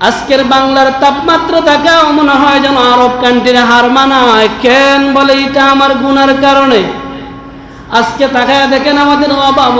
আজকের বাংলার তাপমাত্রা থাকাও মনে হয় যেন আরব কান্ট্রির হার মানায়। কেন বলে এটা আমার গুনার কারণে? আজকে তাকায় দেখেন আমাদের অভাব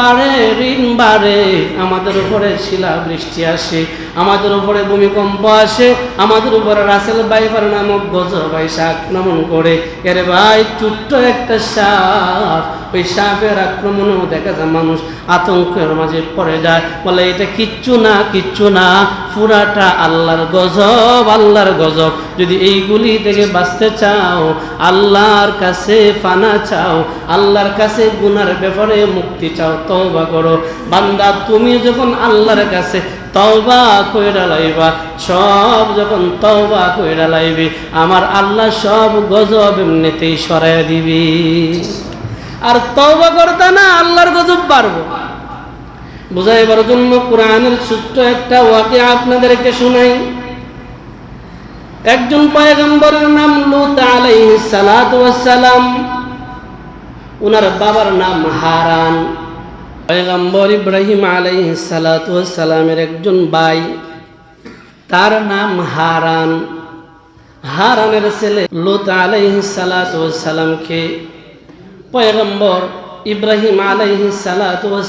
বাড়ে, ঋণ বাড়ে। আমাদের উপরে শিলা বৃষ্টি আসে, আমাদের উপরে ভূমিকম্প আসে, আমাদের উপরে রাসেল বাইফার নামক গজ বাইসা আক্রমণ করে। এরে ভাই ছোট্ট একটা সাপ, ওই সাপের আক্রমণেও দেখা যায় মানুষ আতঙ্কের মাঝে পড়ে যায়। বলে, এটা কিচ্ছু না কিচ্ছু না, পুরাটা আল্লাহর গজব আল্লাহর গজব। যদি এইগুলি থেকে বাঁচতে চাও, আল্লাহর কাছে ফানা চাও, আল্লাহর কাছে গুনার ব্যাপারে মুক্তি চাও, তওবা করো। বান্দা, তুমি যখন আল্লাহর কাছে তওবা কইরা লাইবা, সব যখন তওবা কইরা লাইবে, আমার আল্লাহ সব গজব এমনিতেই সরাইয়া দিবি। আর তওবা করতে না আল্লাহর গজব পারব বুঝাইবার জন্য কোরআনের ছোট্ট একটা ওয়াকে আপনাদেরকে শোনাই। একজন পয়গম্বরের নাম লুত ওয়াস সালাম ওনার বাবার নাম হারান। পয়গম্বর ইব্রাহিম আলাইহিস সালাতু ওয়াস সালামের একজন ভাই, তার নাম হারান। হারানের ছেলে লুত আলাইহিস সালাতু ওয়াস সালামকে পয়গম্বর ইব্রাহিম আলাইহি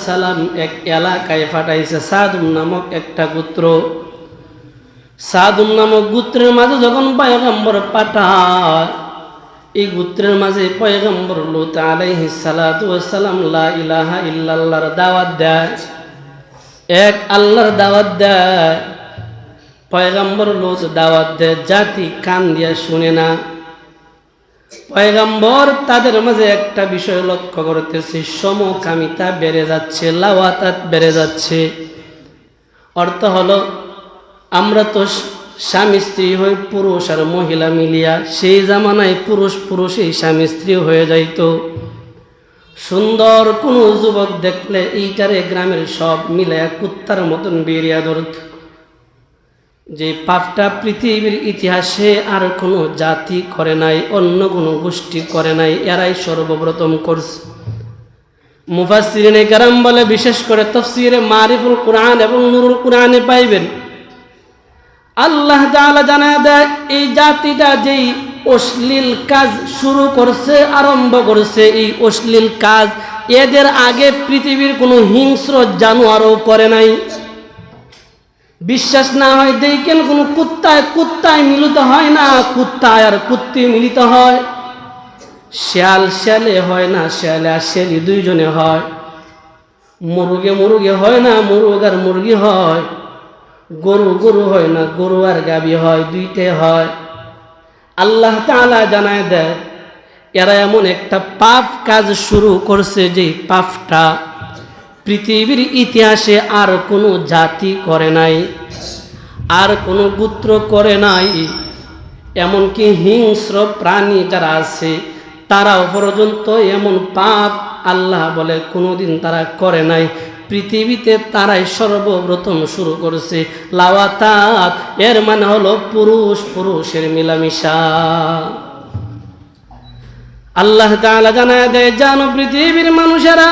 সালাম এক এলাকায় পাঠাইছে সাদুম নামক একটা গোত্র। সাদুম নামক গুত্রের মাঝে যখন পয়গম্বর পাঠায়, এই গুত্রের মাঝে পয়গম্বর লুত ইলাহা ইল্লাল্লাহর দাওয়াত দেয়। এক আল্লাহর দাওয়াত দেয়। পয়গম্বর লুত দাওয়াত দেয়, জাতি কান দিয়া শুনে না। পয়গম্বর তাদের মাঝে একটা বিষয় লক্ষ্য করতেছে, সমকামিতা বেড়ে যাচ্ছে, লাওয়াতাত বেড়ে যাচ্ছে। অর্থ হলো আমরা তো স্বামী স্ত্রী হই পুরুষ আর মহিলা মিলিয়া সেই জামানায় পুরুষ পুরুষই স্বামী স্ত্রী হয়ে যাইত। সুন্দর কোনো যুবক দেখলে এইটারে গ্রামের সব মিলায়া কুত্তার মতন বেরিয়া ধরত। যে পাপটা পৃথিবীর ইতিহাসে আর কোনো জাতি করে নাই, অন্য কোনো গোষ্ঠী করে নাই, এরাই সর্বপ্রথম করছে। মুফাসিরিনে কারাম বলে বিশেষ করে তফসিরে মারিফুল কোরআন এবং নুরুল কোরআনে পাইবেন। আল্লাহ তাআলা জানা দেয়, এই জাতিটা যেই অশ্লীল কাজ শুরু করছে, আরম্ভ করছে, এই অশ্লীল কাজ এদের আগে পৃথিবীর কোনো হিংস্র জানোয়ারও করে নাই। বিশ্বাস না হয় দেখেন কোনো কুত্তায় কুত্তায় মিলিত হয় না, কুত্তায় আর কুত্তি মিলিত হয়। শিয়াল শিয়ালে হয় না, শিয়ালে আর শিয়ালি দুইজনে হয়। মুরগে মুরগে হয় না, মুরগ আর মুরগি হয়। গরু গরু হয় না, গরু আর গাবি হয় দুইটে হয়। আল্লাহ তাআলা জানায় দেয়, এরা এমন একটা পাপ কাজ শুরু করছে যে পাপটা পৃথিবীর ইতিহাসে আর কোনো জাতি করে নাই, আর কোনো গোত্র করে নাই। এমনকি হিংস্র প্রাণী যারা আছে, তারাও পর্যন্ত এমন পাপ আল্লাহ বলে কোনোদিন তারা করে নাই। পৃথিবীতে তারাই সর্বপ্রথম শুরু করেছে। লাওয়াতাক, এর মানে হলো পুরুষ, পুরুষের মিলামিশা। আল্লাহ তাআলা জানায় দেয়, জানো পৃথিবীর মানুষেরা,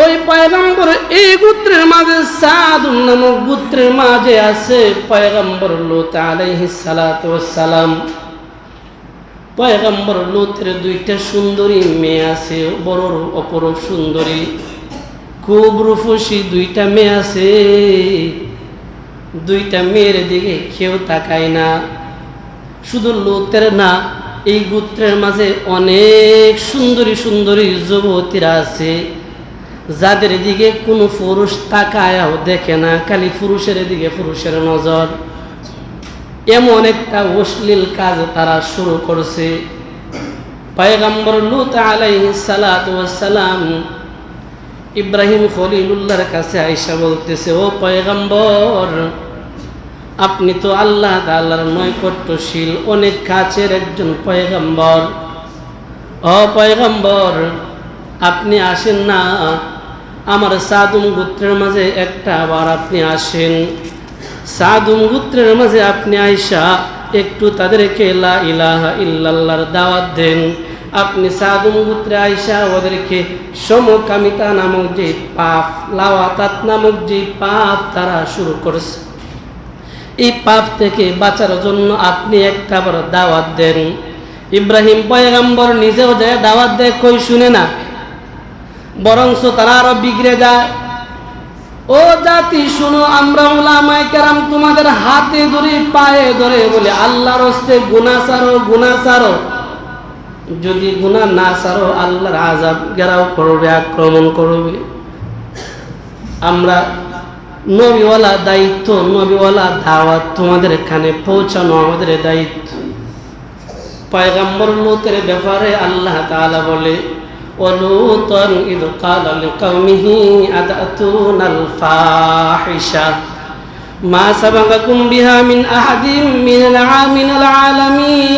ওই পয়গম্বর এই গোত্রের মাঝে সাদ নামক গোত্রের মাঝে আছে পয়গম্বর লুত সালাতু সালাম পয়গম্বর লুতের দুইটা সুন্দরী মেয়ে আছে বড় অপরূপ সুন্দরী। খুব রূপসী দুইটা মেয়ে আছে। দুইটা মেয়ের দিকে কেউ তাকায় না। শুধু লুতের না, এই গোত্রের মাঝে অনেক সুন্দরী সুন্দরী যুবতীরা আছে। যাদের দিকে কোনো পুরুষ তাকায়াও দেখে না, খালি পুরুষের দিকে পুরুষের নজর। এমন একটা অশ্লীল কাজ তারা শুরু করছে। পয়গম্বর লুত আলাইহি সালাম ইব্রাহিম খলিলুল্লাহর কাছে আইসা বলতেছে, ও পয়গম্বর, আপনি তো আল্লাহ তাআলার নৈকট্যশীল, অনেক কাছের একজন পয়গম্বর। ও পয়গম্বর, আপনি আসেন না, আমার সাদুম গোত্রের মাঝে একটা আবার আপনি আসেন। সাদুম গোত্রের মাঝে আপনি আইসা একটু তাদেরকে লা ইলাহা ইল্লাল্লাহর দাওয়াত দেন। আপনি সাদুম গুত্রে আইসা ওদেরকে সমকামিতা নামক যে পাপ, লাওয়াতাত নামক যে পাপ তারা শুরু করেছে। এই পাপ থেকে বাঁচার জন্য আপনি একটা বড় দাওয়াত দেন। ইব্রাহিম পয়গাম্বর নিজেও যায় দাওয়াত দেয়, কই শুনে না। বরংস তারা আরও বিগড়ে যায়। ও জাতি, শুনো আমরা ওলামায়ে কেরাম তোমাদের হাতে ধরে, পায়ে ধরে বলে, আল্লাহর হস্তে গুনাহ সারো সারো। যদি গুনাহ না সারো আল্লাহর আজাব গেরাও করবে আক্রমণ করবে আমরা নবীওয়ালা দায়িত্ব নবীওয়ালা দাওয়াত তোমাদের এখানে পৌঁছানো আমাদের দায়িত্ব পয়গম্বর লুতের ব্যাপারে আল্লাহ তাআলা বলে ولوطا إذ قال لقومه أتأتون الفاحشة ما سبقكم بها من أحد من العامل العالمين আল্লাহ কয়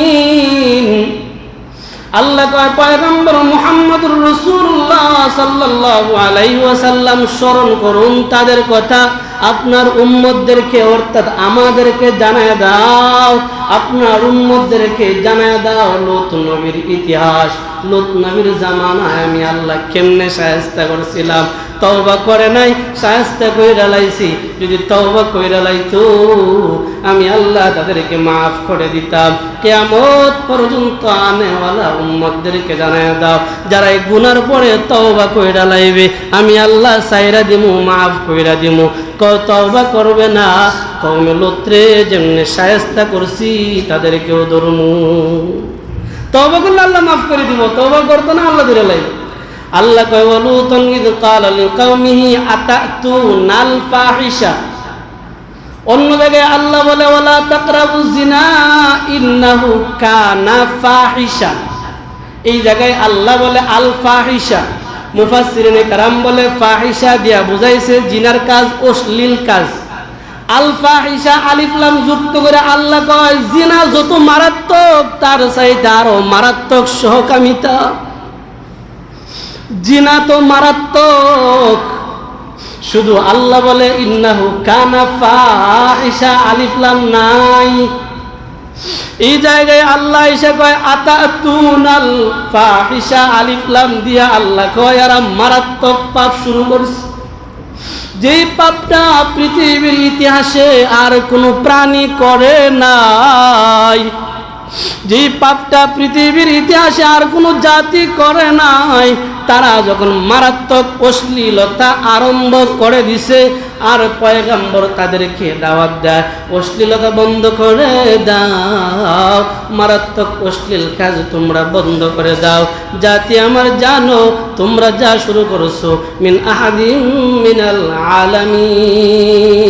রসুল্লাহ স্মরণ করুন, তাদের কথা আপনার উম্মদেরকে অর্থাৎ আমাদেরকে জানায় দাও। আপনার উম্মদেরকে জানায় দাও লোত নবীর ইতিহাস লোত নবীর জামানায় আমি আল্লাহ কেমনে সাহায্য করছিলাম। তওবা করে নাই সাহায্য কইরা লাইছি। যদি তওবা কইরা লাইতো, আমি আল্লাহ তাদেরকে মাফ করে দিতাম। কেয়ামত পর্যন্ত আনেওয়ালা উম্মতদেরকে জানায় দাও, যারা এই গুনার পরে তওবা কইরা লাইবে, আমি আল্লাহ সাইরা দিমু, মাফ কইরা দিমু। তওবা করবে না, কওমে লোত্রে যেমনি সায়স্তা করছি, তাদেরকেও ধরমু। তওবা করলে আল্লাহ মাফ করে দিব, তওবা করতো না আল্লাহ ধরে লাইবে। আল্লাহ কয় ওয়ালুতান ইদ ক্বালা লিকাওমিহি আতাতুনাল ফাহিশা? অন্য জায়গায় আল্লাহ বলে, ওয়ালা তাকরাবু জিনা ইন্নাহু কানা ফাহিশা। এই জায়গায় আল্লাহ বলে, আল ফাহিশা। মুফাসসিরিনে কারাম বলে, ফাহিশা দিয়া বুঝাইছে জিনার কাজ, অশ্লীল কাজ। আল ফাহিশা আলিফ লাম যুক্ত করে আল্লাহ কয়, জিনা যত মারাত্মক, তার চাইতে আরও মারাত্মক সহকামিতা। জিনা তো মারাত্মক। শুধু আল্লাহ বলে, ইন্নাহু কানা ফাহিশা আলিফলাম নাই। এই জায়গায় আল্লাহ এসে কয়, আতাতুনাল ফাহিশা আলিফলাম দিয়া আল্লাহ কয় আর মারাত্মক পাপ শুরু করছে। যেই পাপটা পৃথিবীর ইতিহাসে আর কোনো প্রাণী করে নাই। যেই পাপটা পৃথিবীর ইতিহাসে আর কোনো জাতি করে নাই, তারা যখন মারাত্মক অশ্লীলতা আরম্ভ করে দিছে, আর পয়গাম্বর তাদেরকে দাওয়াত দেয়, অশ্লীলতা বন্ধ করে দাও, মারাত্মক অশ্লীল কাজ তোমরা বন্ধ করে দাও। জাতি আমার জানো, তোমরা যা শুরু করেছ, মিন আহাদিম মিনাল আলামিন।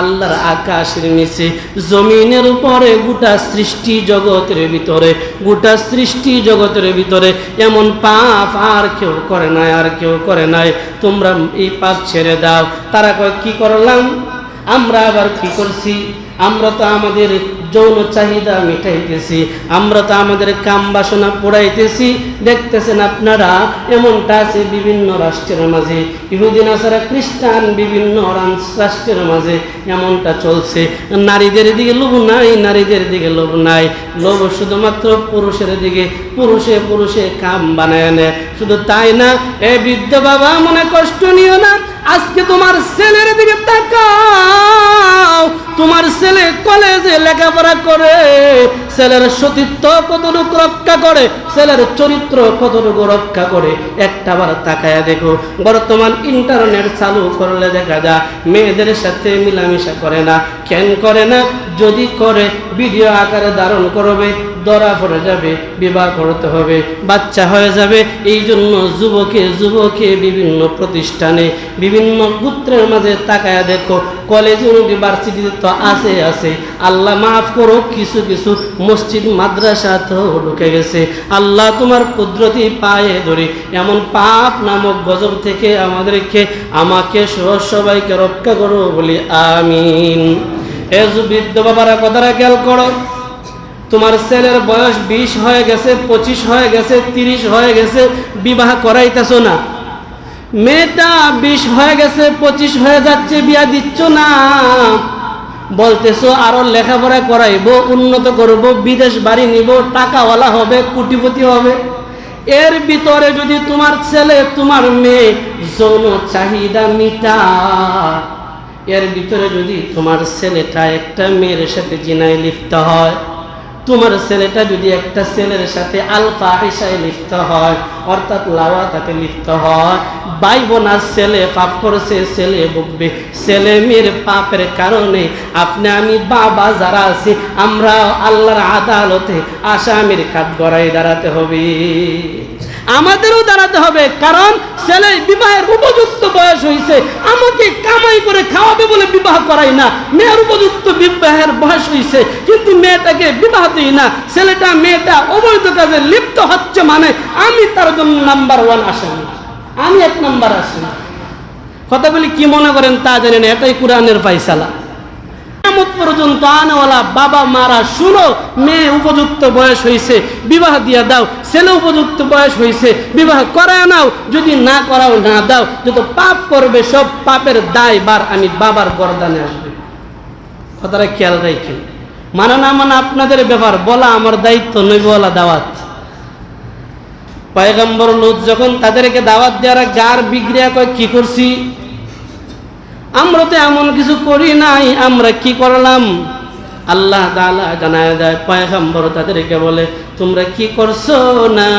আল্লাহর আকাশের নিচে, জমিনের উপরে গোটা সৃষ্টি জগতের ভিতরে, গোটা সৃষ্টি জগতের ভিতরে। এমন পাপ আর কেউ করে নাই, আর কেউ করে নাই। তোমরা এই পাপ ছেড়ে দাও। তারা কয়, কী করলাম? আমরা আবার কী করছি? আমরা তো আমাদের যৌন চাহিদা মিটাইতেছি, আমরা তো আমাদের কাম বাসনা পোড়াইতেছি, দেখতেছেন আপনারা, এমনটা আছে বিভিন্ন রাষ্ট্রের মাঝে ইহুদিন আসারা খ্রিস্টান, বিভিন্ন রাষ্ট্রের মাঝে এমনটা চলছে। নারীদের দিকে লোভ নাই, নারীদের দিকে লোভ নাই। লোভ শুধুমাত্র পুরুষের দিকে, পুরুষে পুরুষে কাম বানায় নেয়। শুধু তাই না, এ বৃদ্ধ বাবা মনে কষ্ট নিও না, আজকে তোমার ছেলের ছেলে কলেজে লেখাপড়া করে ছেলের সতীত্ব কতটুকু রক্ষা করে? ছেলের চরিত্র কতটুকু রক্ষা করে? একটা বার তাকায়া দেখো। বর্তমান ইন্টারনেট চালু করলে দেখা যায়, মেয়েদের সাথে মিলামিশা করে না কেন করে না। যদি করে ভিডিও আকারে ধারণ করবে, ধরা পড়ে যাবে, বিবাহ করতে হবে, বাচ্চা হয়ে যাবে। এই জন্য যুবকে যুবকে বিভিন্ন প্রতিষ্ঠানে, বিভিন্ন গুত্রের মাঝে তাকায়া দেখো। কলেজ ইউনিভার্সিটিতে তো আছে আছে। আল্লাহ মাফ করো কিছু কিছু মসজিদ মাদ্রাসা তো ঢুকে গেছে। আল্লাহ তোমার কুদরতি পায়ে ধরে এমন পাপ নামক গজব থেকে আমাদেরকে, আমাকে সহ সবাইকে রক্ষা করো বলি আমিন। বৃদ্ধ বাবারা, কথাটা খেয়াল করো। তোমার ছেলের বয়স বিশ হয়ে গেছে, পঁচিশ হয়ে গেছে, তিরিশ হয়ে গেছে, বিবাহ করাইতেছো না। মেয়েটা বিশ হয়ে গেছে, পঁচিশ হয়ে যাচ্ছে, বিয়া দিচ্ছ না। বলতেছো, আরও লেখাপড়া করাইবো, উন্নত করব, বিদেশ বাড়ি নিব, টাকাওয়ালা হবে, কুটিপতি হবে। এর ভিতরে যদি তোমার ছেলে, তোমার মেয়ে যৌন চাহিদা মিটা এর ভিতরে যদি তোমার ছেলেটা একটা মেয়ের সাথে জিনায় লিপ্ত হয় তোমার ছেলেটা যদি একটা ছেলের সাথে আলফা হিসায় লিপ্ত হয়, অর্থাৎ লাওয়া তাতে লিপ্ত হয় ভাই বোনার ছেলে পাপ করছে, ছেলে বকবে ছেলে মেয়ের পাপের কারণে আপনি, আমি বাবা যারা আছি আমরা আল্লাহর আদালতে আসামির কাঠ গড়াই দাঁড়াতে হবে। আমাদেরও দাঁড়াতে হবে, কারণ ছেলে বিবাহের উপযুক্ত বয়স হয়েছে আমাকে কামাই করে খাওয়াবে বলে বিবাহ করাই না। মেয়ের উপযুক্ত বিবাহের বয়স হয়েছে কিন্তু মেয়েটাকে বিবাহ দিই না। ছেলেটা, মেয়েটা অবৈধ কাজে লিপ্ত হচ্ছে মানে আমি তার জন্য নাম্বার ওয়ান আসেনি। আমি এক নাম্বার আসি কথাগুলি কি মনে করেন তা জানেন এটাই কোরআনের ফাইসালা কিয়ামত পর্যন্ত আনেওয়ালা বাবা মারা শুনো মেয়ে উপযুক্ত বয়স হয়েছে বিবাহ দিয়া দাও, ছেলে উপযুক্ত বয়স হয়েছে বিবাহ করায় নাও, যদি না করাও না দাও, যত পাপ করবে সব পাপের দায় বার আমি বাবার গরদানে আসবে। কথাটা খেয়াল রাখেন। মানা না মানা আপনাদের ব্যাপার, বলা আমার দায়িত্ব নই বলা দাওয়াত। পয়গম্বর লুত যখন তাদেরকে দাওয়াত দেওয়ার গার বিগ্রিয়া কয়, কি করছি? আমরা তো এমন কিছু করি নাই, আমরা কি করলাম? আল্লাহ তালা জানায় দেয়, পয়গাম্বর তাদেরকে বলে, তোমরা কি করছ না?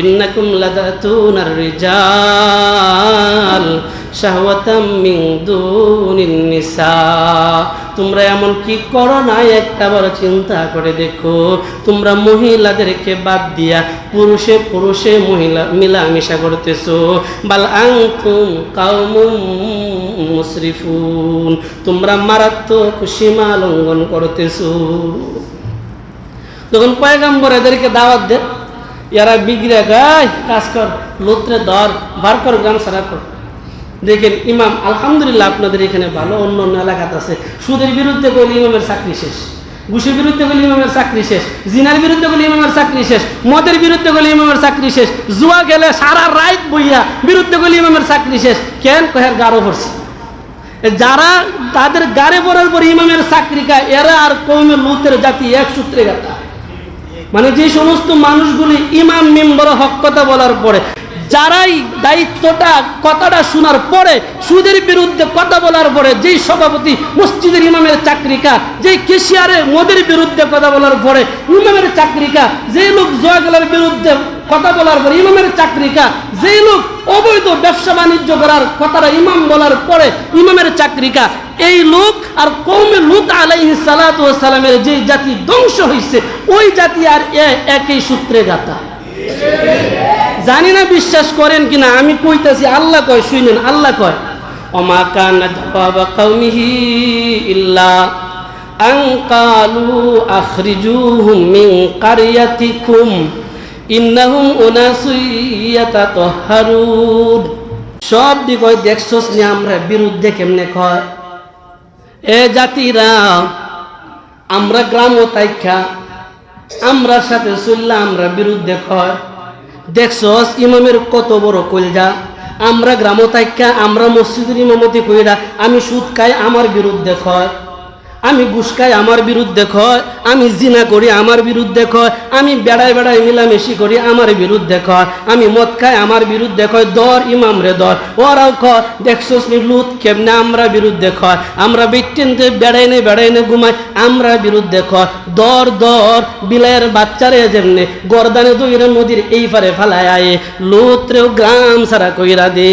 ইন্নাকুম লাদাতুনার রিজাল তোমরা এমন কি করো না একটা বড় চিন্তা করে দেখো। তোমরা মহিলাদেরকে বাদ দিয়া পুরুষে পুরুষে মহিলা মিলামিশা করতেছো। বাল আংতুম কাউমুম মুসরিফুন। তোমরা মারাত্মক সীমা লঙ্ঘন করতেছো। তখন পয়গাম্বর এদেরকে দাওয়াত দে এরা বিগড়ে গায়, কাজ কর, লোত্রে ধর, বার কর গান সারা কর। দেখেন, ইমাম, আলহামদুলিল্লাহ আপনাদের এখানে ভালো, অন্য অন্য এলাকাতে আছে। সুদের বিরুদ্ধে করলে ইমামের চাকরি শেষ, ঘুষের বিরুদ্ধে করলে ইমামের চাকরি শেষ, জিনার বিরুদ্ধে করলে ইমামের চাকরি শেষ, মদের বিরুদ্ধে করলে ইমামের চাকরি শেষ, জুয়া গেলে সারা রাত বইয়া বিরুদ্ধে করলে ইমামের চাকরি শেষ। কেন? কহের গাঢ় পড়ছে যারা তাদের গাড়ে পড়ার পর ইমামের চাকরিকা এরা আর কৌমের লুতের জাতি এক সূত্রে গাতা মানে যে সমস্ত মানুষগুলি ইমাম মেম্বার হক কথা বলার পরে যারাই দায়িত্বটা, কথাটা শোনার পরে, সুদের বিরুদ্ধে কথা বলার পরে, যেই সভাপতি মসজিদের ইমামের চাকরিকা, যেই কেশিয়ারে মোদের বিরুদ্ধে কথা বলার পরে, ইমামের চাকরিকা, যেই লোক জয়গলার বিরুদ্ধে কথা বলার পরে, ইমামের চাকরিকা, যেই লোক অবৈধ ব্যবসা বাণিজ্য করার কথাটা ইমাম বলার পরে, ইমামের চাকরিকা, এই লোক আর কৌমে লুত আলাইহি সালাতু সালামের যে জাতি ধ্বংস হয়েছে ওই জাতি আর একই সূত্রে গাতা জানি না বিশ্বাস করেন কিনা, আমি কইতাছি, আল্লাহ কয়, শুনেন, আল্লাহ কয় অমা কানা জবাব কৌমিহি ইল্লা আন কালু আখরিজুহুম মিন কারিয়াতিকুম, ইন্নাহুম উনাসুন ইয়াতাতাহহারুন সব দিক ওই দেখছস নি আমরা, বিরুদ্ধে কেমনে কয়? এ জাতিরা, আমরা গ্রাম ও তাইখা আমরা সাথে চললে আমরা বিরুদ্ধে কয়। দেখছস, ইমামের কত বড় কলজা। আমরা গ্রামতাইক্যা আমরা মসজিদের ইমামতি কইরা আমি সুদ খাই, আমার বিরুদ্ধে কয় আমি খাই, আমার বিরুদ্ধে কয় আমি জিনা করি, আমার বিরুদ্ধে কয় আমি বেড়ায় বেড়ায় মিলামেশি করি, আমার বিরুদ্ধে কয় আমি মদ খাই, আমার বিরুদ্ধে কয় দর ইমাম রে দর। ওরাও কয়, দেখছোস নি লুত, কেমনে আমরা বিরুদ্ধে কয় আমরা বিটেনতে বেড়াই নে বেড়াই নে ঘুমাই, আমরা বিরুদ্ধে কয় দর দর বিলায়ের বাচ্চারে যেমনে গরদানে দইরে নদীর এই পারে ফালায় আয়ে। লুতরেও গ্রাম সারা কইরা দে।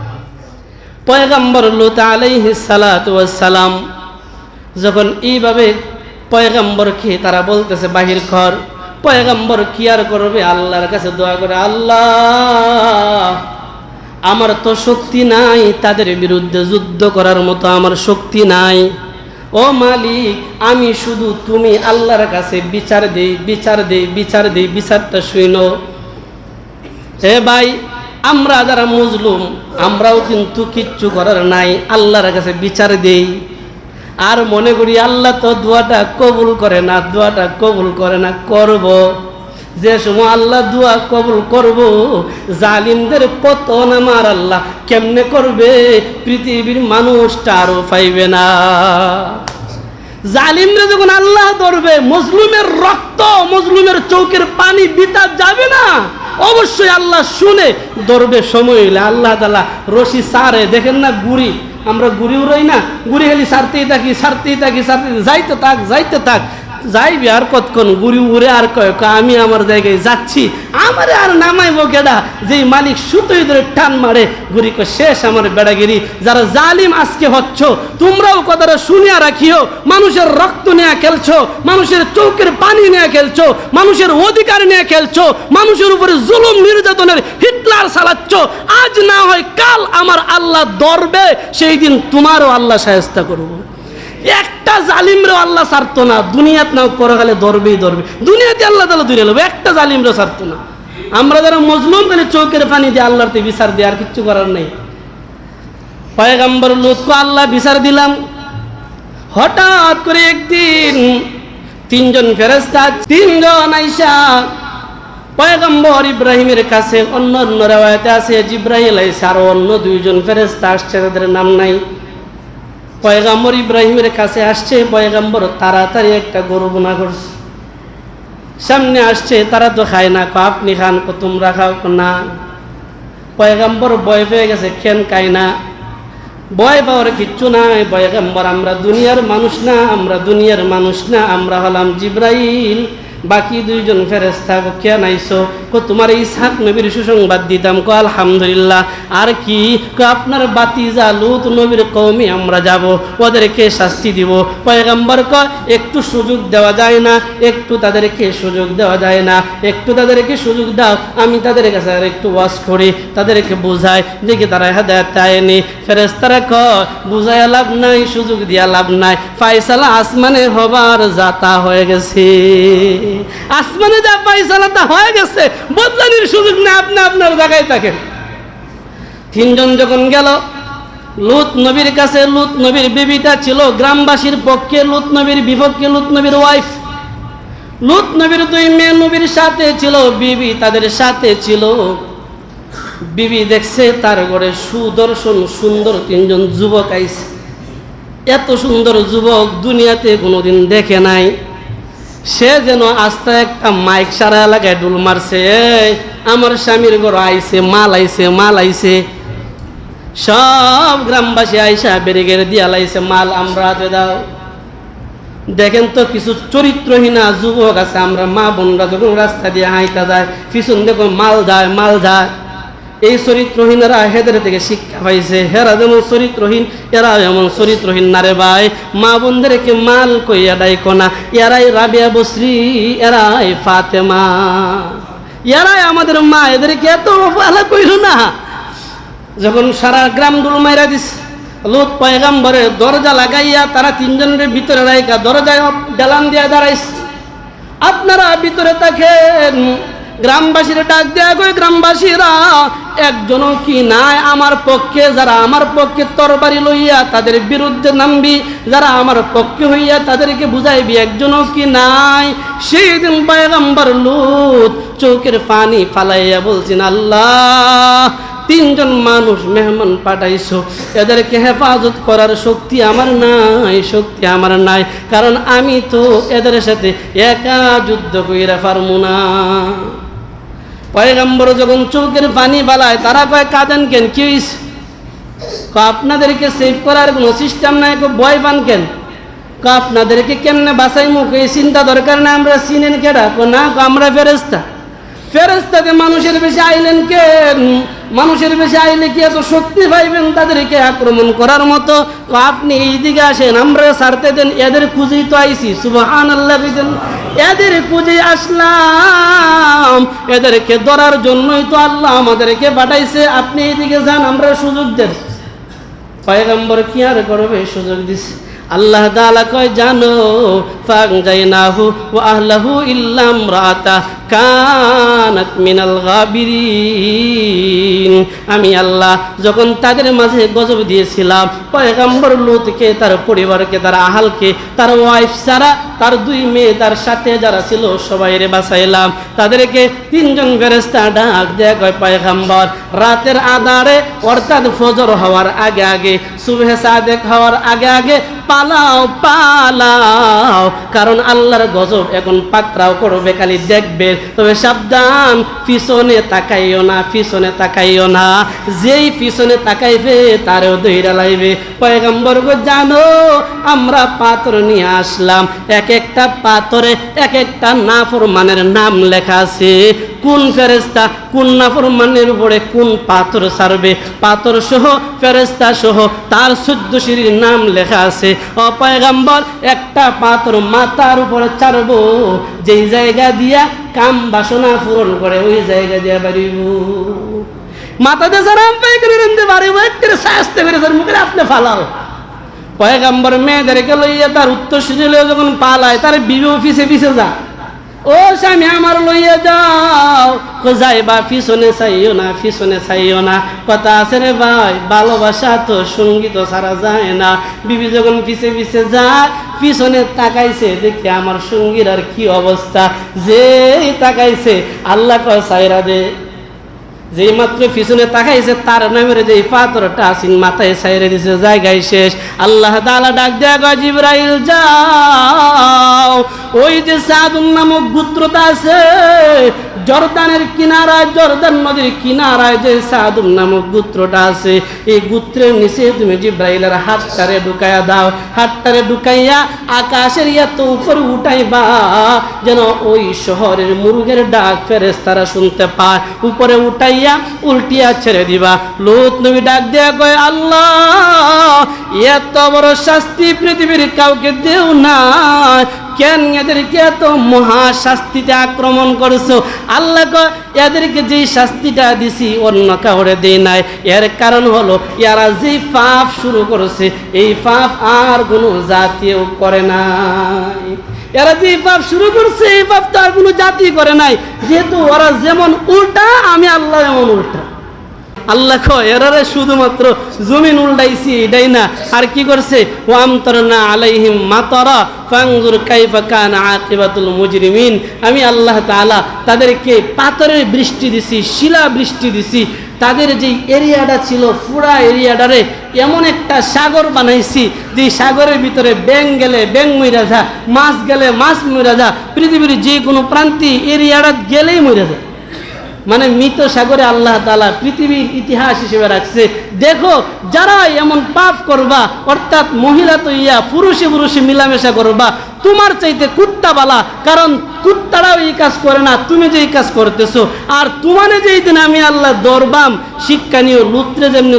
পয়গম্বর লুত আলাইহি সালাম যখন এইভাবে পয়গম্বরকে তারা বলতেছে বাহির ঘর, পয়গম্বর কি আর করবে? আল্লাহর কাছে দোয়া করে, আল্লাহ, আমার তো শক্তি নাই তাদের বিরুদ্ধে যুদ্ধ করার মতো, আমার শক্তি নাই। ও মালিক, আমি শুধু তুমি আল্লাহর কাছে বিচার দেই বিচার দেই বিচার দেই, বিচারটা শুনো। হে ভাই আমরা যারা মুজলুম, আমরাও কিন্তু কিচ্ছু করার নাই, আল্লাহর কাছে বিচার দেই। আর মনে করি আল্লাহ তো দোয়াটা কবুল করে না, দোয়াটা কবুল করে না, করব। যে সময় আল্লাহ দোয়া কবুল করব, জালিমদের পতন আমার আল্লাহ কেমনে করবে? পৃথিবীর মানুষটা আরও পাইবে না। জালিমরা যখন আল্লাহ ধরবে, মজলুমের রক্ত, মজলুমের চৌকের পানি বিতা যাবে না। অবশ্যই আল্লাহ শুনে, দরবে সময় হইলে আল্লাহ তালা রশি সারে, দেখেন না গুড়ি, আমরা গুড়ি উড়াই না, গুড়ি খালি সারতেই থাকি সারতেই থাকি সারতে যাইতে থাক যাইতে থাক। যাইবি আর কতক্ষণ? গুড়ি উড়ে আর কয় আমি আমার জায়গায় যাচ্ছি। আমারে আর নামাইব গেডা যেই মালিক সুতোই ধরে টান মারে গুড়ি কয়, শেষ আমার বেড়াগিরি। যারা জালিম আজকে হচ্ছ, তোমরাও কথাটা শুনিয়া রাখিও। মানুষের রক্ত নিয়ে খেলছো, মানুষের চৌকের পানি নিয়ে খেলছো, মানুষের অধিকার নিয়ে খেলছো, মানুষের উপরে জুলুম নির্যাতনের হিটলার চালাচ্ছ। আজ না হয় কাল আমার আল্লাহ ধরবে, সেই দিন তোমারও আল্লাহ সাহেস্তা করব একটা জালিমরে আল্লাহ ছাড়তো না। দুনিয়াত না পরকালে ধরবেই ধরবে। দুনিয়াতে আল্লাহ তালা দূরে নেবে একটা জালিমরে ছাড়তো না। আমরা যারা মজলুম, তাহলে চৌকের পানি দিয়ে আল্লাহর বিচার দিয়ে আর কিচ্ছু করার নেই। পয়গাম্বর লুৎকো আল্লাহ বিচার দিলাম। হঠাৎ করে একদিন তিনজন ফেরেস্তা তিনজন আইসা পয়গম্বর ইব্রাহিমের কাছে অন্য অন্য রেওয়ায়তে আছে, জিব্রাহিল আইসা আরও অন্য দুইজন ফেরেস্তা আসছে, তাদের নাম নাই। পয়গাম্বর ইব্রাহিমের কাছে আসছে, পয়গাম্বর তাড়াতাড়ি একটা গরু বোনা করছে। সামনে আসছে, তারা তো খায় না কো আপনি খান কো তোমরা খাও না। পয়গাম্বর ভয় পেয়ে গেছে খেন খায় না? ভয় পাওয়ার কিচ্ছু নাই, পয়গাম্বর, আমরা দুনিয়ার মানুষ না, আমরা দুনিয়ার মানুষ না, আমরা হলাম জিব্রাইল। বাকি দুইজন ফেরেস্তা কো কে নাইছো। কো, তোমার ইসহাক নবীর সুসংবাদ দিতাম। কো, আলহামদুলিল্লাহ। আর কি? কো, আপনার বাতিজা লুত নবীর কৌমি আমরা যাব। ওদেরকে শাস্তি দিব। পয়গাম্বর, ক, একটু সুযোগ দেওয়া যায় না। একটু তাদেরকে সুযোগ দেওয়া যায় না। একটু তাদেরকে সুযোগ দাও। আমি তাদের কাছে আর একটু ওয়াশ করি। তাদেরকে বোঝাই। দেখি তারা হেদায়ত আয়নি। ফেরেস্তারা ক, বুঝাইয়া লাভ নাই, সুযোগ দিয়া লাভ নাই। ফাইসালা আসমানে হবার যাতা হয়ে গেছে। আসমানে যা ফাইসালা তা হয়ে গেছে। বদলানির সুযোগ না আপনি আপনার জায়গায় থাকেন তিনজন যখন গেল, লুত নবীর কাছে, লুত নবীর বিবিটা ছিল গ্রামবাসীর পক্ষে, লুত নবীর বিপক্ষে, লুত নবীর ওয়াইফ লুত নবীর দুই মেয়ে নবীর সাথে ছিল, বিবি তাদের সাথে ছিল। বিবি দেখছে তার ঘরে সুদর্শন সুন্দর তিনজন যুবক আইছে। এত সুন্দর যুবক দুনিয়াতে কোনোদিন দেখে নাই। সে যেন আস্তে একটা মাইক সারা এলাকায় ডুল মারছে "এই, আমার স্বামীর ঘর আইছে মাল আইছে মাল আইছে। সব গ্রামবাসী আইসা বেরিগের দিয়া লাইছে মাল আমরা হাতে দাও। দেখেন তো কিছু চরিত্রহীনা যুবক আছে আমরা মা বোনরা যখন রাস্তা দিয়ে হাইটা যায় পিছন দেখো মাল যায় মাল যায়। এই চরিত্রহীনরা হেদের থেকে শিক্ষা পাইছে। হেরা যেমন চরিত্রহীন, এরা এমন চরিত্রহীন। না রে ভাই, মা বোনদেরকে মাল কইয়া ডাইকো না। এরাই রাবিয়া বশ্রী এরাই ফাতেমা। এরাই আমাদের মা এদেরকে এত ভালো কইল না। যখন সারা গ্রাম ডুল মাইরা দিস লোক পয়গাম্বরে দরজা লাগাইয়া তারা তিনজনের ভিতরে রাইকা দরজায় ডালান দিয়া দাঁড়াইছে। আপনারা ভিতরে থাকেন। গ্রামবাসীর ডাক দেয়া, কই গ্রামবাসীরা, একজনও কি নাই? আমার পক্ষে যারা আমার পক্ষে তরবারি লইয়া তাদের বিরুদ্ধে নামবি, যারা আমার পক্ষে হইয়া তাদেরকে বুঝাইবি, একজনও কি নাই? সেই দিন পয়গাম্বর লুত চৌকের পানি ফালাইয়া বলছেন, আল্লাহ, তিনজন মানুষ মেহমান পাঠাইছো। এদেরকে হেফাজত করার শক্তি আমার নাই, শক্তি আমার নাই। কারণ আমি তো এদের সাথে একা যুদ্ধ কইরা পারমু না। পয়গম্বর যখন চোখের পানি বালায়, তারা কয়, কাঁদেন কেন? কি আপনাদেরকে সেভ করার কোনো সিস্টেম নাই ভয় পান কেন? আপনাদেরকে কেমনে বাসাই মুখ এই চিন্তা দরকার না, আমরা চিনেন কেডা? না আমরা ফেরেস্তা ফেরেস্তাতে মানুষের বেশি আইলেন কেন মানুষের বেশি আইলে কি এত শক্তি পাইবেন তাদেরকে আক্রমণ করার মতো? তো আপনি এই দিকে আসেন, আমরা সারতে দেন, এদের খুঁজেই তো আইছি সুবহান আল্লাহ এদের খুঁজে আসলাম, এদেরকে ধরার জন্যই তো আল্লাহ আমাদেরকে পাঠাইছে। আপনি এইদিকে যান, আমরা সুযোগ দেন। পয়গম্বর কি আর করবে? সুযোগ দিছে। আল্লাহ তাআলা কয়, জানো ফাংজাইনাহু ওয়া আহলাহু ইল্লাম ইমরাতা কানাত মিনাল গাবিরিন। আমি আল্লাহ, যখন তাদের মাঝে গজব দিয়েছিলাম, পয়গম্বর লুতকে, তার পরিবারকে, তার আহালকে, তার ওয়াইফ ছাড়া তার দুই মেয়ে, তার সাথে যারা ছিল, সবাই রে বাঁচাইলাম। তাদেরকে তিনজন ফেরেস্তা ডাক দেয়া কয়, পয়গম্বর, রাতের আধারে অর্থাৎ ফজর হওয়ার আগে আগে, সুবহে সাদেক হওয়ার আগে আগে পালাও পালাও। কারণ আল্লাহর গজব এখন পাকড়াও করবে, খালি দেখবে। তবে সাবধান, পিছনে তাকাইও না, পিছনে তাকাইও না। যেই পিছনে তাকাইবে, তারও দইরা লাইবে। পয়গম্বর গো, জানো, আমরা পাথর নিয়ে আসলাম। এক একটা পাথরে এক একটা নাফরমানের নাম লেখা আছে। কোন ফেরেস্তা কোন নাফরমানের উপরে কোন পাথর সারবে? পাথর সহ ফেরেস্তা সহ, তার চোদ্দ সিঁড়ির নাম লেখা আছে। অপয়গাম্বর একটা পাথর মাথার উপরে চারবো যেই জায়গা দিয়া কাম বাসনা পূরণ করে, ওই জায়গা দিয়া বাড়িব। মাথাতে সারাম পাইকারি রেন্দে পারিব একটু সাজতে পেরে তার মুখে আপনি ফালাও পয়গাম্বর মেয়েদেরকে লইয়া তার উত্তর যখন পালায়, তার বিবি অফিসে পিছে যা ও স্বামী, আমার লইয়া যাও। যাইবা, পিছনে চাইও না, পিছনে চাইও না। কথা আছে রে ভাই, ভালোবাসা তো সংগীত ছাড়া যায় না। বিবি যখন পিছে পিছে যায়, পিছনে তাকাইছে, দেখি আমার সঙ্গীর আর কি অবস্থা। যে তাকাইছে, আল্লাহ কয়, সাইরা দে। যেই মাত্র পিছনে তাকাইছে, তার নামের যে পাথরটা আসিন মাথায় সাইরে দিছে, জায়গায় শেষ। আল্লাহ তাআলা ডাক দেয়া জিব্রাইল, যাও। ওই যে সাদুম নামক গুত্রতা আছে, জর্দানের কিনারায়, জর্দান নদীর কিনারায় যে সাদুম নামক গুত্রটা আছে, এই গুত্রের নিচে তুমি জিব্রাইলের হাতটারে ঢুকাইয়া দাও। হাতটারে ঢুকাইয়া আকাশের এত উপরে উঠাইবা, যেন ওই শহরের মুরগের ডাক ফেরেস তারা শুনতে পায়। উপরে উঠাইয়া উল্টিয়া ছেড়ে দিবা। লোত নবী ডাক দেয়া কয়, আল্লাহ, এত বড় শাস্তি পৃথিবীর কাউকে দেও না কেন এদেরকে এত মহা শাস্তিতে আক্রমণ করছ? আল্লাহ এদেরকে যেই শাস্তিটা দিছি অন্য কাউরে দেই নাই। এর কারণ হলো, এরা যেই পাপ শুরু করেছে, এই পাপ আর কোনো জাতীয় করে নাই। এরা যে পাপ শুরু করছে, এই পাপ তো আর কোনো জাতি করে নাই। যেহেতু ওরা যেমন উল্টা, আমি আল্লাহ এমন উল্টা। আল্লাহ এরারে শুধুমাত্র জমিন উল্টাইছি, এটাই না। আর কি করছে? ওয়াম তরনা আলাইহিম মাতারা ফাংজুর কাইফা কানা আকিবাতুল মুজরিমিন। আমি আল্লাহ তাআলা তাদেরকে পাথরের বৃষ্টি দিছি, শিলা বৃষ্টি দিছি। তাদের যে এরিয়াটা ছিল পুরা এরিয়াটারে এমন একটা সাগর বানাইছি, যে সাগরের ভিতরে ব্যাং গেলে ব্যাং মইরা যা, মাছ গেলে মাছ মইরা যা, পৃথিবীর যে কোনো প্রান্তি এরিয়াটা গেলেই মইরা যায়। মানে মৃত সাগরে আল্লাহ তালা পৃথিবীর ইতিহাস হিসেবে রাখছে। দেখো যারা এমন পাপ করবা, অর্থাৎ মহিলা তো ইয়া পুরুষে পুরুষে মিলামেশা করবা, তোমার চাইতে কুত্তা বালা, কারণ কুত্তারাও এই কাজ করে না, তুমি যে এই কাজ করতেছো। আর তোমার যেই দিন আমি আল্লাহ দরবাম, শিক্ষা নিয়েও লুত্রে যেমনি